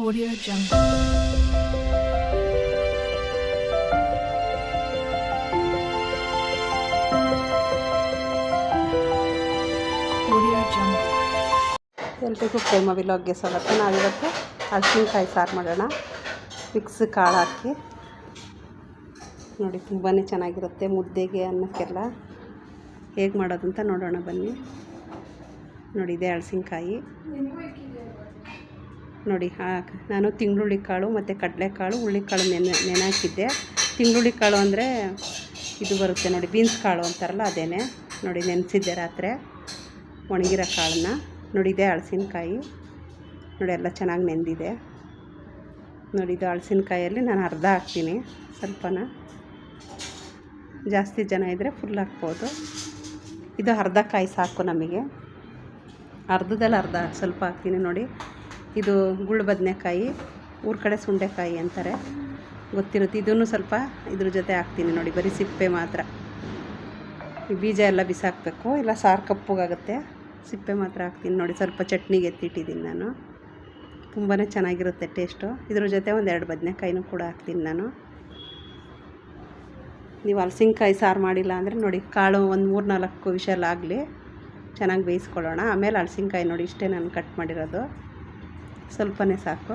Audio Jungle. ಎಲ್ರಿಗೂ ಪ್ರೇಮ ವಿಲಾಗ್ಗೆ ಸ್ವಾಗತ. ನಾವಿವತ್ತು ಹಲಸಿನಕಾಯಿ ಸಾರು ಮಾಡೋಣ. ಮಿಕ್ಸ್ ಕಾಳು ಹಾಕಿ. ನೋಡಿ ತುಂಬಾ ಚೆನ್ನಾಗಿರುತ್ತೆ ಮುದ್ದೆಗೆ ಅನ್ನಕ್ಕೆಲ್ಲ. ಹೇಗೆ ಮಾಡೋದಂತ ನೋಡೋಣ ಬನ್ನಿ. ನೋಡಿ, ಇದೆ ಹಲಸಿನಕಾಯಿ. ನೋಡಿ ನಾನು ತಿಂಗ್ಳುಳ್ಳಿ ಕಾಳು ಮತ್ತು ಕಡಲೆಕಾಳು ಹುಳ್ಳಿಕಾಳು ನೆನೆ ನೆನೆ ತಿಂಗ್ಳುಳ್ಳಿ ಕಾಳು ಅಂದರೆ ಇದು ಬರುತ್ತೆ ನೋಡಿ, ಬೀನ್ಸ್ ಕಾಳು ಅಂತಾರಲ್ಲ ಅದೇ ನೋಡಿ, ನೆನೆಸಿದ್ದೆ ರಾತ್ರಿ. ಒಣಗಿರೋ ಕಾಳನ್ನ. ನೋಡಿ, ಇದೆ ಹಳಸಿನ್ಕಾಯಿ. ನೋಡಿ, ಎಲ್ಲ ಚೆನ್ನಾಗಿ ನೆಂದಿದೆ. ನೋಡಿ, ಇದು ಹಳಸಿನ್ಕಾಯಲ್ಲಿ ನಾನು ಅರ್ಧ ಹಾಕ್ತೀನಿ, ಸ್ವಲ್ಪನ. ಜಾಸ್ತಿ ಜನ ಇದ್ದರೆ ಫುಲ್ ಹಾಕ್ಬೋದು. ಇದು ಅರ್ಧ ಕಾಯಿ ಸಾಕು ನಮಗೆ. ಅರ್ಧದಲ್ಲಿ ಅರ್ಧ, ಸ್ವಲ್ಪ ಹಾಕ್ತೀನಿ ನೋಡಿ. ಇದು ಗುಳ್ಳು ಬದನೆಕಾಯಿ, ಊರ ಕಡೆ ಸುಂಡೆಕಾಯಿ ಅಂತಾರೆ. ಗೊತ್ತಿರುತ್ತೆ, ಇದನ್ನು ಸ್ವಲ್ಪ ಇದ್ರ ಜೊತೆ ಹಾಕ್ತೀನಿ ನೋಡಿ, ಬರೀ ಸಿಪ್ಪೆ ಮಾತ್ರ. ಈ ಬೀಜ ಎಲ್ಲ ಬಿಸಾಕಬೇಕು, ಇಲ್ಲ ಸಾರು ಕಪ್ಪಗಾಗುತ್ತೆ, ಸಿಪ್ಪೆ ಮಾತ್ರ ಹಾಕ್ತೀನಿ ನೋಡಿ, ಸ್ವಲ್ಪ ಚಟ್ನಿಗೆ ಎತ್ತಿಟ್ಟಿದ್ದೀನಿ ನಾನು. ತುಂಬಾ ಚೆನ್ನಾಗಿರುತ್ತೆ ಟೇಸ್ಟು. ಇದ್ರ ಜೊತೆ ಒಂದೆರಡು ಬದನೆಕಾಯಿನೂ ಕೂಡ ಹಾಕ್ತೀನಿ ನಾನು. ನೀವು ಹಲಸಿನ್ಕಾಯಿ ಸಾರು ಮಾಡಿಲ್ಲ ಅಂದರೆ ನೋಡಿ, ಕಾಳು ಒಂದು ಮೂರು ನಾಲ್ಕು ವಿಷಲ್ ಆಗಲಿ, ಚೆನ್ನಾಗಿ ಬೇಯಿಸ್ಕೊಳ್ಳೋಣ. ಆಮೇಲೆ ಹಲಸಿನ್ಕಾಯಿ ನೋಡಿ, ಇಷ್ಟೇ ನಾನು ಕಟ್ ಮಾಡಿರೋದು. ಸ್ವಲ್ಪನೇ ಸಾಕು.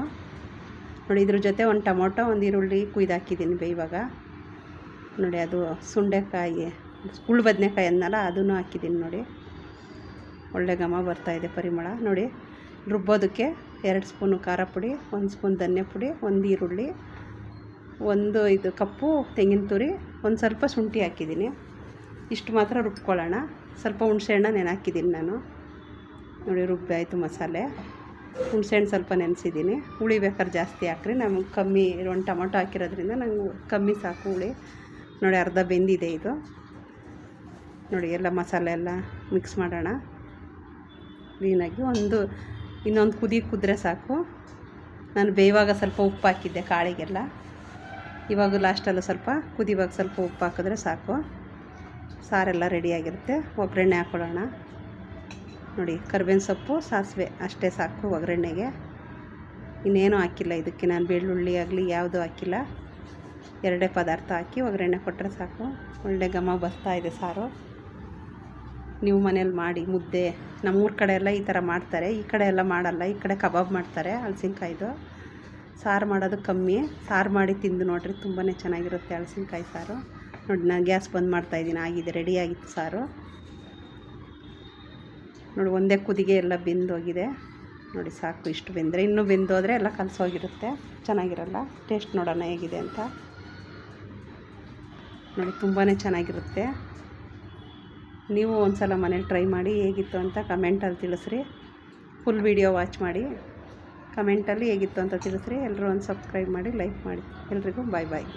ನೋಡಿ, ಇದ್ರ ಜೊತೆ ಒಂದು ಟೊಮೊಟೊ, ಒಂದು ಈರುಳ್ಳಿ ಕುಯ್ದು ಹಾಕಿದ್ದೀನಿ ಬೇಯುವಾಗ ನೋಡಿ, ಅದು ಸುಂಡೆಕಾಯಿ ಕುಳ್ಳು ಬದನೆಕಾಯಿ ಅನ್ನಲ್ಲ, ಅದನ್ನು ಹಾಕಿದ್ದೀನಿ ನೋಡಿ. ಒಳ್ಳೆ ಘಮ ಬರ್ತಾಯಿದೆ ಪರಿಮಳ. ನೋಡಿ, ರುಬ್ಬೋದಕ್ಕೆ ಎರಡು ಸ್ಪೂನು ಖಾರ ಪುಡಿ, ಒಂದು ಸ್ಪೂನ್ ಧನ್ಯ ಪುಡಿ, ಒಂದು ಈರುಳ್ಳಿ, ಒಂದು ಇದು ಕಪ್ಪು ತೆಂಗಿನ ತುರಿ, ಒಂದು ಸ್ವಲ್ಪ ಶುಂಠಿ ಹಾಕಿದ್ದೀನಿ. ಇಷ್ಟು ಮಾತ್ರ ರುಬ್ಕೊಳ್ಳೋಣ. ಸ್ವಲ್ಪ ಹುಣಸೆಹಣ್ಣ ನೆನೆ ಹಾಕಿದ್ದೀನಿ ನಾನು. ನೋಡಿ, ರುಬ್ಬಿ ಆಯಿತು ಮಸಾಲೆ. ಹುಣಸೆಹಣ್ಣು ಸ್ವಲ್ಪ ನೆನೆಸಿದ್ದೀನಿ. ಹುಳಿ ಬೇಕಾದ್ರೆ ಜಾಸ್ತಿ ಹಾಕ್ರಿ. ನಮಗೆ ಕಮ್ಮಿ ಒಂದು ಟೊಮೊಟೊ ಹಾಕಿರೋದ್ರಿಂದ ನಂಗೆ ಕಮ್ಮಿ ಸಾಕು ಹುಳಿ. ನೋಡಿ ಅರ್ಧ ಬೆಂದಿದೆ ಇದು. ನೋಡಿ ಎಲ್ಲ ಮಸಾಲೆ ಎಲ್ಲ ಮಿಕ್ಸ್ ಮಾಡೋಣ. ಕ್ಲೀನಾಗಿ ಒಂದು, ಇನ್ನೊಂದು ಕುದಿ ಕುದ್ರೆ ಸಾಕು. ನಾನು ಬೇಯುವಾಗ ಸ್ವಲ್ಪ ಉಪ್ಪು ಹಾಕಿದ್ದೆ ಕಾಳಿಗೆಲ್ಲ. ಇವಾಗ ಲಾಸ್ಟಲ್ಲೂ ಸ್ವಲ್ಪ ಕುದಿವಾಗ ಸ್ವಲ್ಪ ಉಪ್ಪು ಹಾಕಿದ್ರೆ ಸಾಕು. ಸಾರೆಲ್ಲ ರೆಡಿಯಾಗಿರುತ್ತೆ ಒಗ್ಗರಣೆ ಹಾಕ್ಕೊಳ್ಳೋಣ ನೋಡಿ, ಕರ್ಬೇವಿನ ಸೊಪ್ಪು, ಸಾಸಿವೆ ಅಷ್ಟೇ ಸಾಕು ಒಗ್ಗರಣೆಗೆ. ಇನ್ನೇನು ಹಾಕಿಲ್ಲ, ಇದಕ್ಕೆ ನಾನು ಬೆಳ್ಳುಳ್ಳಿ ಆಗಲಿ ಯಾವುದೂ ಹಾಕಿಲ್ಲ. ಎರಡೇ ಪದಾರ್ಥ ಹಾಕಿ ಒಗ್ಗರಣೆ ಕೊಟ್ಟರೆ ಸಾಕು. ಒಳ್ಳೆ ಘಮ ಬರ್ತಾ ಇದೆ ಸಾರು. ನೀವು ಮನೇಲಿ ಮಾಡಿ, ಮುದ್ದೆ. ನಮ್ಮೂರ ಕಡೆ ಎಲ್ಲ ಈ ಥರ ಮಾಡ್ತಾರೆ. ಈ ಕಡೆ ಎಲ್ಲ ಮಾಡಲ್ಲ, ಈ ಕಡೆ ಕಬಾಬ್ ಮಾಡ್ತಾರೆ ಹಲಸಿನ್ಕಾಯ್ದು ಸಾರು ಮಾಡೋದು ಕಮ್ಮಿ. ಸಾರು ಮಾಡಿ ತಿಂದು ನೋಡಿರಿ ತುಂಬಾ ಚೆನ್ನಾಗಿರುತ್ತೆ ಹಲಸಿನ್ಕಾಯಿ ಸಾರು. ನೋಡಿ, ನಾನು ಗ್ಯಾಸ್ ಬಂದ್ ಮಾಡ್ತಾಯಿದ್ದೀನಿ ಆಗಿದೆ, ರೆಡಿ ಆಗಿತ್ತು ಸಾರು. ನೋಡಿ, ಒಂದೇ ಕುದಿಗೆ ಎಲ್ಲ ಬೆಂದೋಗಿದೆ. ನೋಡಿ, ಸಾಕು ಇಷ್ಟು ಬೆಂದರೆ. ಇನ್ನೂ ಬೆಂದೋದ್ರೆ ಎಲ್ಲ ಕಲಸೋಗಿರುತ್ತೆ. ಚೆನ್ನಾಗಿರಲ್ಲ? ಟೇಸ್ಟ್ ನೋಡೋಣ ಹೇಗಿದೆ ಅಂತ. ನೋಡಿ ತುಂಬಾ ಚೆನ್ನಾಗಿರುತ್ತೆ. ನೀವು ಒಂದು ಸಲ ಮನೇಲಿ ಟ್ರೈ ಮಾಡಿ ಹೇಗಿತ್ತು ಅಂತ ಕಮೆಂಟಲ್ಲಿ ತಿಳಿಸ್ರಿ. ಫುಲ್ ವೀಡಿಯೋ ವಾಚ್ ಮಾಡಿ. ಕಮೆಂಟಲ್ಲಿ ಹೇಗಿತ್ತು ಅಂತ ತಿಳಿಸ್ರಿ. ಎಲ್ಲರೂ ಒಂದು ಸಬ್ಸ್ಕ್ರೈಬ್ ಮಾಡಿ, ಲೈಕ್ ಮಾಡಿ. ಎಲ್ರಿಗೂ ಬಾಯ್ ಬಾಯ್.